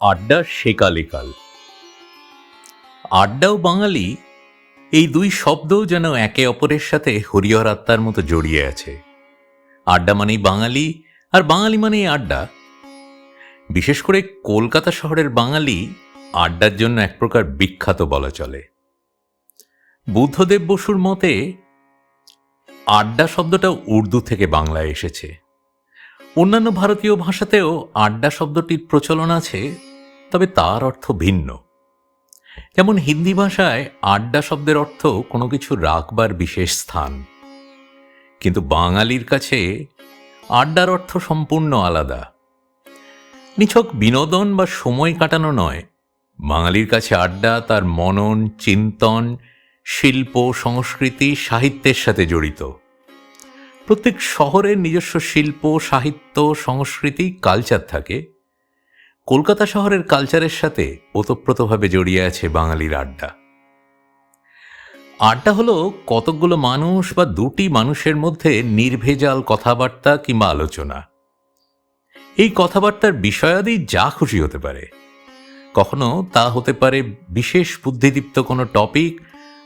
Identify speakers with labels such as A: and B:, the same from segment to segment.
A: আড্ডা সেকালেকাল আড্ডা ও বাঙালি এই দুই শব্দও যেন একে অপরের সাথে হরিহর আত্মার মতো জড়িয়ে আছে। আড্ডা মানেই বাঙালি আর বাঙালি মানেই আড্ডা। বিশেষ করে কলকাতা শহরের বাঙালি আড্ডার জন্য এক প্রকার বিখ্যাত বলা চলে। বুদ্ধদেব বসুর মতে আড্ডা শব্দটা উর্দু থেকে বাংলায় এসেছে। অন্যান্য ভারতীয় ভাষাতেও আড্ডা শব্দটির প্রচলন আছে তবে তার অর্থ ভিন্ন। যেমন হিন্দি ভাষায় আড্ডা শব্দের অর্থ কোনো কিছু রাখবার বিশেষ স্থান। কিন্তু বাঙালির কাছে আড্ডার অর্থ সম্পূর্ণ আলাদা। নিছক বিনোদন বা সময় কাটানো নয়। বাঙালির কাছে আড্ডা তার মনন, চিন্তন, শিল্প, সংস্কৃতি, সাহিত্যের সাথে জড়িত। প্রত্যেক শহরের নিজস্ব শিল্প, সাহিত্য, সংস্কৃতি, কালচার থাকে। কলকাতা শহরের কালচারের সাথে ওতপ্রোতভাবে জড়িয়ে আছে বাঙালির আড্ডা। আড্ডা হলো কতকগুলো মানুষ বা দুটি মানুষের মধ্যে নির্ভেজাল কথাবার্তা কিংবা আলোচনা। এই কথাবার্তার বিষয়াদি যা খুশি হতে পারে। কখনো তা হতে পারে বিশেষ বুদ্ধিদীপ্ত কোনো টপিক,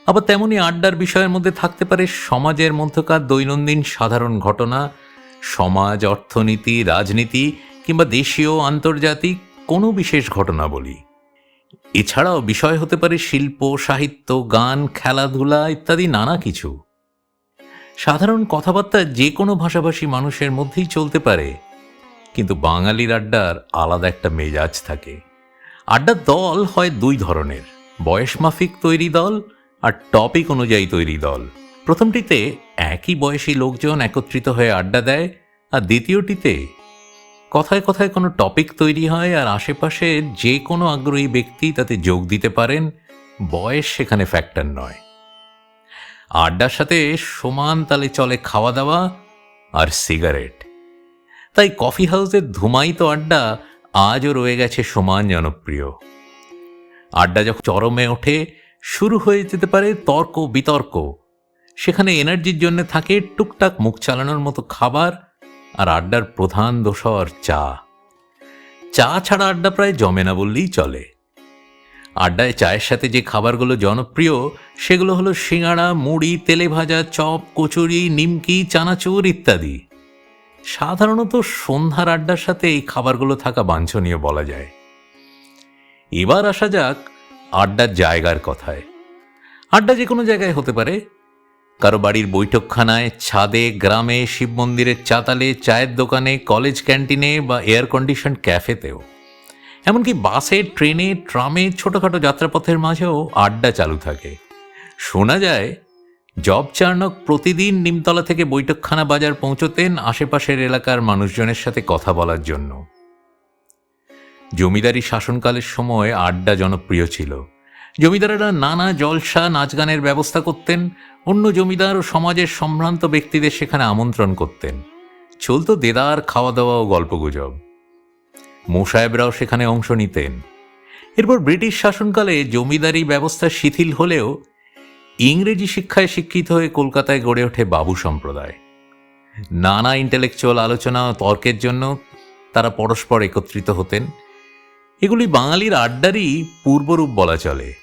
A: আবার তেমনি আড্ডার বিষয়ের মধ্যে থাকতে পারে সমাজের মধ্যকার দৈনন্দিন সাধারণ ঘটনা, সমাজ, অর্থনীতি, রাজনীতি কিংবা দেশীয়, আন্তর্জাতিক কোনো বিশেষ ঘটনা বলি। এছাড়াও বিষয় হতে পারে শিল্প, সাহিত্য, গান, খেলাধুলা ইত্যাদি নানা কিছু। সাধারণ কথাবার্তা যে কোনো ভাষাভাষী মানুষের মধ্যেই চলতে পারে, কিন্তু বাঙালির আড্ডার আলাদা একটা মেজাজ থাকে। আড্ডার দল হয় দুই ধরনের, বয়স মাফিক তৈরি দল আর টপিক অনুযায়ী তৈরি দল। প্রথমটিতে একই বয়সী লোকজন একত্রিত হয়ে আড্ডা দেয় আর দ্বিতীয়টিতে কথায় কথায় কোনো টপিক তৈরি হয় আর আশেপাশে যে কোনো আগ্রহী ব্যক্তি তাতে যোগ দিতে পারেন, বয়স সেখানে ফ্যাক্টর নয়। আড্ডার সাথে সমান তালে চলে খাওয়া দাওয়া আর সিগারেট তাই কফি হাউসের ধুমায়িত আড্ডা আজও রয়ে গেছে সমান জনপ্রিয়। আড্ডা যখন চরমে ওঠে, শুরু হয়ে যেতে পারে তর্ক বিতর্ক সেখানে এনার্জির জন্য থাকে টুকটাক মুখ চালানোর মতো খাবার আর আড্ডার প্রধান দোসর চা। চা ছাড়া আড্ডা প্রায় জমে না বললেই চলে। আড্ডায় চায়ের সাথে যে খাবারগুলো জনপ্রিয়, সেগুলো হলো সিঙাড়া মুড়ি, তেলে ভাজা, চপ, কচুরি, নিমকি, চানাচুর ইত্যাদি। সাধারণত সন্ধ্যার আড্ডার সাথে এই খাবারগুলো থাকা বাঞ্ছনীয় বলা যায়। এবার আসা যাক আড্ডার জায়গার কথায়। আড্ডা যে কোনো জায়গায় হতে পারে কারও বাড়ির বৈঠকখানায়, ছাদে, গ্রামে শিব মন্দিরের চাতালে, চায়ের দোকানে, কলেজ ক্যান্টিনে বা এয়ার কন্ডিশন ক্যাফেতেও। এমনকি বাসে, ট্রেনে, ট্রামে ছোটোখাটো যাত্রাপথের মাঝেও আড্ডা চালু থাকে। শোনা যায়, জব চার্নক প্রতিদিন নিমতলা থেকে বৈঠকখানা বাজার পৌঁছতেন আশেপাশের এলাকার মানুষজনের সাথে কথা বলার জন্য। জমিদারি শাসনকালের সময় আড্ডা জনপ্রিয় ছিল। জমিদারেরা নানা জলসা নাচ গানের ব্যবস্থা করতেন, অন্য জমিদার ও সমাজের সম্ভ্রান্ত ব্যক্তিদের সেখানে আমন্ত্রণ করতেন। চলতো দেদার খাওয়া দাওয়া ও গল্পগুজব। মোসাহেবরাও সেখানে অংশ নিতেন। এরপর ব্রিটিশ শাসনকালে জমিদারি ব্যবস্থা শিথিল হলেও ইংরেজি শিক্ষায় শিক্ষিত হয়ে কলকাতায় গড়ে ওঠে বাবু সম্প্রদায়। নানা ইন্টেলেকচুয়াল আলোচনা ও তর্কের জন্য তারা পরস্পর একত্রিত হতেন। এগুলি বাঙালির আড্ডারই পূর্বরূপ বলা চলে।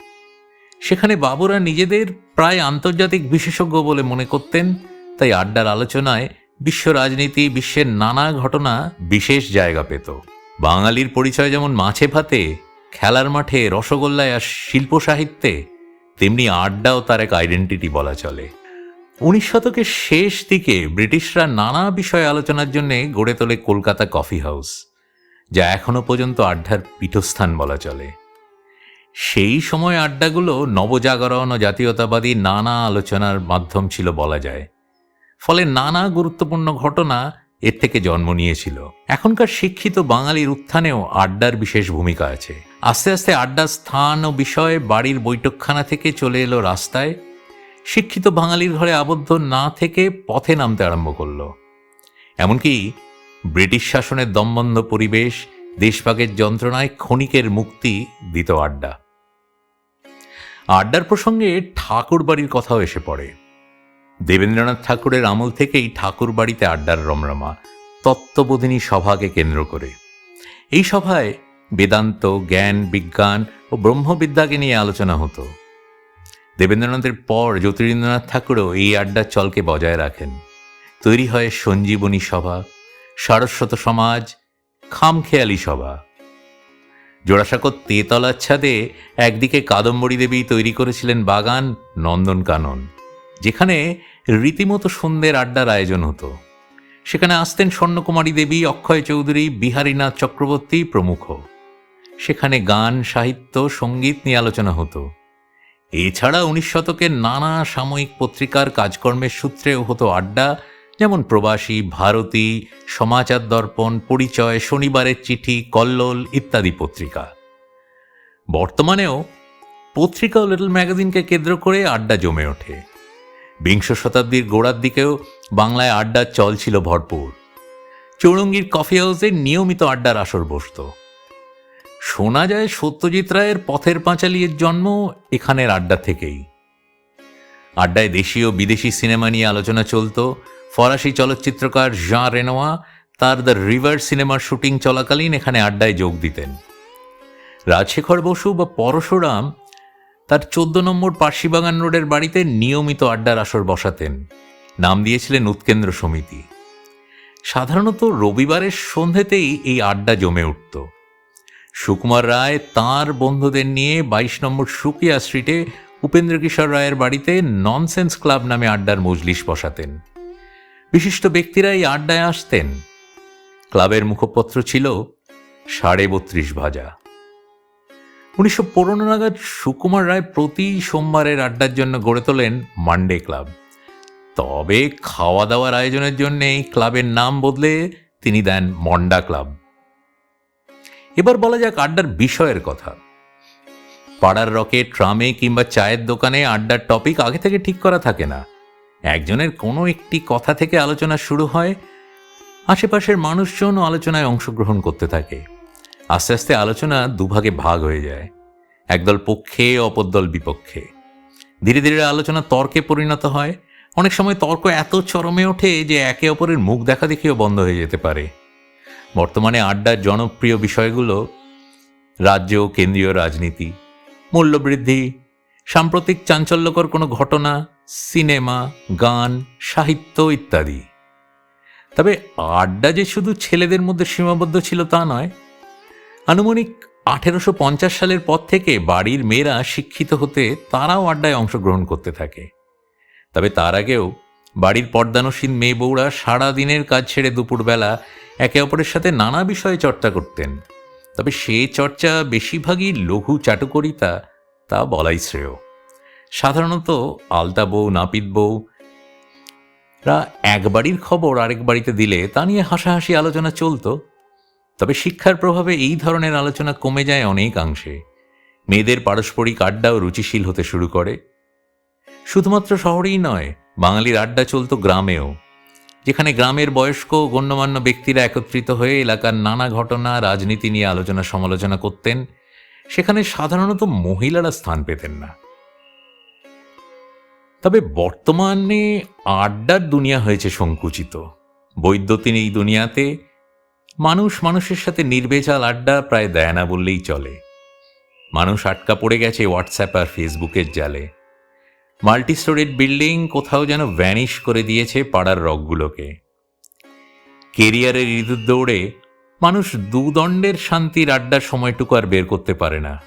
A: সেখানে বাবুরা নিজেদের প্রায় আন্তর্জাতিক বিশেষজ্ঞ বলে মনে করতেন, তাই আড্ডার আলোচনায় বিশ্ব রাজনীতি, বিশ্বের নানা ঘটনা বিশেষ জায়গা পেত। বাঙালির পরিচয় যেমন মাছে ভাতে, খেলার মাঠে, রসগোল্লায় আর শিল্প সাহিত্যে, তেমনি আড্ডাও তার এক আইডেন্টিটি বলা চলে। উনিশ শতকের শেষ দিকে ব্রিটিশরা নানা বিষয়ে আলোচনার জন্য গড়ে তোলে কলকাতা কফি হাউস। যা এখনও পর্যন্ত আড্ডার পীঠস্থান বলা চলে। সেই সময় আড্ডাগুলো নবজাগরণ ও জাতীয়তাবাদী নানা আলোচনার মাধ্যম ছিল বলা যায়। ফলে নানা গুরুত্বপূর্ণ ঘটনা এর থেকে জন্ম নিয়েছিল। এখনকার শিক্ষিত বাঙালির উত্থানেও আড্ডার বিশেষ ভূমিকা আছে। আস্তে আস্তে আড্ডার স্থান ও বিষয় বাড়ির বৈঠকখানা থেকে চলে এলো রাস্তায়। শিক্ষিত বাঙালির ঘরে আবদ্ধ না থেকে পথে নামতে আরম্ভ করল। এমনকি ব্রিটিশ শাসনের দমবন্ধ পরিবেশ, দেশভাগের যন্ত্রণায় ক্ষণিকের মুক্তি দিত আড্ডা। আড্ডার প্রসঙ্গে ঠাকুর বাড়ির কথাও এসে পড়ে। দেবেন্দ্রনাথ ঠাকুরের আমল থেকেই ঠাকুর বাড়িতে আড্ডার রমরমা তত্ত্ববোধিনী সভাকে কেন্দ্র করে। এই সভায় বেদান্ত, জ্ঞান, বিজ্ঞান ও ব্রহ্মবিদ্যাকে নিয়ে আলোচনা হতো। দেবেন্দ্রনাথের পর জ্যোতিরিন্দ্রনাথ ঠাকুরও এই আড্ডার চলকে বজায় রাখেন। তৈরি হয় সঞ্জীবনী সভা সারস্বত সমাজ, খামখেয়ালি সভা। জোড়াসাঁকো তেতলার ছাদে একদিকে কাদম্বরী দেবী তৈরি করেছিলেন বাগান নন্দনকানন, যেখানে রীতিমতো সন্ধ্যের আড্ডার আয়োজন হতো। সেখানে আসতেন স্বর্ণকুমারী দেবী অক্ষয় চৌধুরী, বিহারীনাথ চক্রবর্তী প্রমুখ। সেখানে গান, সাহিত্য, সংগীত নিয়ে আলোচনা হতো। এছাড়া উনিশ শতকের নানা সাময়িক পত্রিকার কাজকর্মের সূত্রেও হতো আড্ডা যেমন প্রবাসী, ভারতী, সমাচার দর্পণ, পরিচয়, শনিবারের চিঠি, কল্লোল ইত্যাদি পত্রিকা। বর্তমানেও পত্রিকা ও লিটল ম্যাগাজিনকে কেন্দ্র করে আড্ডা জমে ওঠে। বিংশ শতাব্দীর গোড়ার দিকেও বাংলায় আড্ডার চল ছিল ভরপুর। চৌরঙ্গীর কফি হাউসে নিয়মিত আড্ডার আসর বসত। শোনা যায় সত্যজিৎ রায়ের পথের পাঁচালির জন্ম এখানের আড্ডা থেকেই। আড্ডায় দেশীয় বিদেশি সিনেমা নিয়ে আলোচনা চলত ফরাসি চলচ্চিত্রকার জাঁ রেনোয়া তার দ্য রিভার সিনেমার শুটিং চলাকালীন এখানে আড্ডায় যোগ দিতেন। রাজশেখর বসু বা পরশুরাম তার চোদ্দ নম্বর পার্সিবাগান রোডের বাড়িতে নিয়মিত আড্ডার আসর বসাতেন। নাম দিয়েছিলেন উৎকেন্দ্র সমিতি। সাধারণত রবিবারের সন্ধেতেই এই আড্ডা জমে উঠত। সুকুমার রায় তার বন্ধুদের নিয়ে বাইশ নম্বর সুকিয়া স্ট্রিটে উপেন্দ্র কিশোর রায়ের বাড়িতে ননসেন্স ক্লাব নামে আড্ডার মজলিস বসাতেন। বিশিষ্ট ব্যক্তিরা এই আড্ডায় আসতেন। ক্লাবের মুখপত্র ছিল সাড়ে বত্রিশ ভাজা। উনিশশো পনেরো নাগাদ সুকুমার রায় প্রতি সোমবারের আড্ডার জন্য গড়ে তোলেন মানডে ক্লাব তবে খাওয়া দাওয়ার আয়োজনের জন্য এই ক্লাবের নাম বদলে তিনি দেন মন্ডা ক্লাব এবার বলা যাক আড্ডার বিষয়ের কথা। পাড়ার রকে ট্রামে কিংবা চায়ের দোকানে আড্ডার টপিক আগে থেকে ঠিক করা থাকে না। একজনের কোনো একটি কথা থেকে আলোচনা শুরু হয়, আশেপাশের মানুষজনও আলোচনায় অংশগ্রহণ করতে থাকে। আস্তে আস্তে আলোচনা দুভাগে ভাগ হয়ে যায়। একদল পক্ষে, অপর দল বিপক্ষে। ধীরে ধীরে আলোচনা তর্কে পরিণত হয়। অনেক সময় তর্ক এত চরমে ওঠে যে একে অপরের মুখ দেখা দেখিও বন্ধ হয়ে যেতে পারে। বর্তমানে আড্ডার জনপ্রিয় বিষয়গুলো রাজ্য, কেন্দ্রীয় রাজনীতি, মূল্যবৃদ্ধি, সাম্প্রতিক চাঞ্চল্যকর কোনো ঘটনা সিনেমা, গান, সাহিত্য ইত্যাদি। তবে আড্ডা যে শুধু ছেলেদের মধ্যে সীমাবদ্ধ ছিল তা নয়, আনুমানিক আঠেরোশো পঞ্চাশ সালের পর থেকে বাড়ির মেয়েরা শিক্ষিত হতে তারাও আড্ডায় অংশগ্রহণ করতে থাকে। তবে তার আগেও বাড়ির পর্দানসীন মেয়ে বউরা সারা দিনের কাজ ছেড়ে দুপুরবেলা একে অপরের সাথে নানা বিষয়ে চর্চা করতেন। তবে সে চর্চা বেশিরভাগই লঘু চাটুকরিতা, তা বলাই শ্রেয়। সাধারণত আলতা বউ, নাপিত বউ, রা এক বাড়ির খবর আরেক বাড়িতে দিলে তা নিয়ে হাসাহাসি আলোচনা চলতো। তবে শিক্ষার প্রভাবে এই ধরনের আলোচনা কমে যায় অনেকাংশে। মেয়েদের পারস্পরিক আড্ডাও রুচিশীল হতে শুরু করে। শুধুমাত্র শহরেই নয়, বাঙালির আড্ডা চলত গ্রামেও, যেখানে গ্রামের বয়স্ক গণ্যমান্য ব্যক্তিরা একত্রিত হয়ে এলাকার নানা ঘটনা, রাজনীতি নিয়ে আলোচনা সমালোচনা করতেন। সেখানে সাধারণত মহিলারা স্থান পেতেন না। তবে বর্তমানে আড্ডার দুনিয়া হয়েছে সংকুচিত। বৈদ্যুতিন এই দুনিয়াতে মানুষ মানুষের সাথে নির্বেচাল আড্ডা প্রায় দেয় না বললেই চলে। মানুষ আটকা পড়ে গেছে হোয়াটসঅ্যাপ আর ফেসবুকের জালে। মাল্টি স্টোরেড বিল্ডিং কোথাও যেন ভ্যানিশ করে দিয়েছে পাড়ার রকগুলোকে কেরিয়ারের ইঁদুর দৌড়ে মানুষ দুদণ্ডের শান্তির আড্ডার সময়টুকু আর বের করতে পারে না।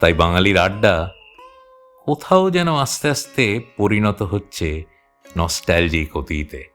A: তাই বাঙালির আড্ডা কোথাও যেন আস্তে আস্তে পরিণত হচ্ছে নস্ট্যালজিক অতীতে।